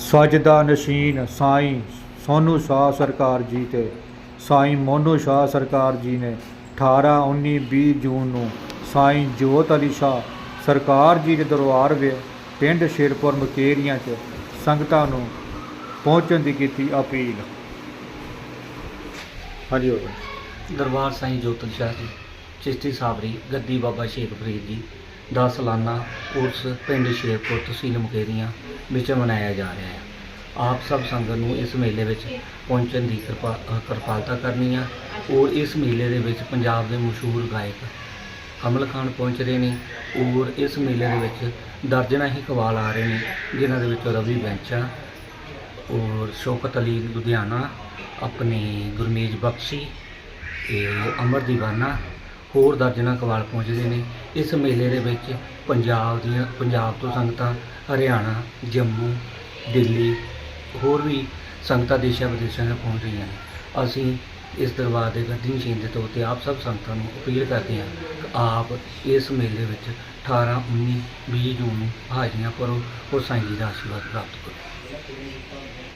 ਸਜਦਾ ਨਸ਼ੀਨ ਸਾਈਂ, ਸੋਨੂ ਸ਼ਾਹ ਸਰਕਾਰ ਜੀ ਤੇ ਸਾਈਂ ਮੋਨੂ ਸ਼ਾਹ ਸਰਕਾਰ ਜੀ ਨੇ 18 19 20 ਜੂਨ ਨੂੰ ਸਾਈਂ ਜੋਤ ਅਲੀ ਸ਼ਾਹ ਸਰਕਾਰ ਜੀ ਦੇ ਦਰਬਾਰ ਵਿੱਚ ਪਿੰਡ ਸ਼ੇਰਪੁਰ ਮਕੇਰੀਆਂ 'ਚ ਸੰਗਤਾਂ ਨੂੰ ਪਹੁੰਚਣ ਦੀ ਕੀਤੀ ਅਪੀਲ। ਹਾਂਜੀ ਹੋ ਦਰਬਾਰ ਸਾਈਂ ਅਲੀ ਸ਼ਾਹ ਜੀ। ਚਿਸ਼ਤੀ ਸਾਬਰੀ, ਗੱਦੀ ਬਾਬਾ ਸ਼ੇਖ ਫਰੀਦ ਜੀ ਦਾ ਸਾਲਾਨਾ ਉਰਸ ਪਿੰਡ ਸ਼ੇਰਪੁਰ ਤਹਿਸੀਲ ਮੁਕੇਰੀਆਂ ਵਿੱਚ ਮਨਾਇਆ ਜਾ ਰਿਹਾ ਹੈ। ਆਪ ਸਭ ਸੰਗਤ ਨੂੰ ਇਸ ਮੇਲੇ ਵਿੱਚ ਪਹੁੰਚਣ ਦੀ ਕਿਰਪਾ, ਕਿਰਪਾਲਤਾ ਕਰਨੀ ਆ ਔਰ ਇਸ ਮੇਲੇ ਦੇ ਵਿੱਚ ਪੰਜਾਬ ਦੇ ਮਸ਼ਹੂਰ ਗਾਇਕ ਕਮਲ ਖਾਨ ਪਹੁੰਚ ਰਹੇ ਨੇ ਔਰ ਇਸ ਮੇਲੇ ਦੇ ਵਿੱਚ ਦਰਜਨਾਂ ਹੀ ਕਵਾਲ ਆ ਰਹੇ ਨੇ, ਜਿਨ੍ਹਾਂ ਦੇ ਵਿੱਚ ਰਵੀ ਬੈਂਚਾ ਔਰ ਸ਼ੌਕਤ ਅਲੀ ਲੁਧਿਆਣਾ, ਆਪਣੇ ਗੁਰਮੇਜ ਬਖਸ਼ੀ ਇਹ ਅਮਰ ਦੀਵਾਨਾ ਹੋਰ ਦਰਜਨਾਂ ਕਵਾਲ ਪਹੁੰਚਦੇ ਨੇ। ਇਸ ਮੇਲੇ ਦੇ ਵਿੱਚ ਪੰਜਾਬ ਦੀਆਂ, ਪੰਜਾਬ ਤੋਂ ਸੰਗਤਾਂ ਹਰਿਆਣਾ, ਜੰਮੂ, ਦਿੱਲੀ, ਹੋਰ ਵੀ ਸੰਗਤਾਂ ਦੇਸ਼ਾਂ ਵਿਦੇਸ਼ਾਂ ਤੋਂ ਪਹੁੰਚ ਰਹੀਆਂ ਨੇ। ਅਸੀਂ ਇਸ ਦਰਬਾਰ ਦੇ ਗੱਦੀ ਨਸ਼ੀਨ ਦੇ ਤੌਰ ਤੇ ਆਪ ਸਭ ਸੰਗਤਾਂ ਨੂੰ ਅਪੀਲ ਕਰਦੇ ਹਾਂ ਕਿ ਆਪ ਇਸ ਮੇਲੇ ਵਿੱਚ 18 19 20 ਜੂਨ ਨੂੰ ਹਾਜ਼ਰੀਆਂ ਭਰੋ ਔਰ ਸਾਈਂ ਜੀ ਦਾ ਆਸ਼ੀਰਵਾਦ ਪ੍ਰਾਪਤ ਕਰੋ।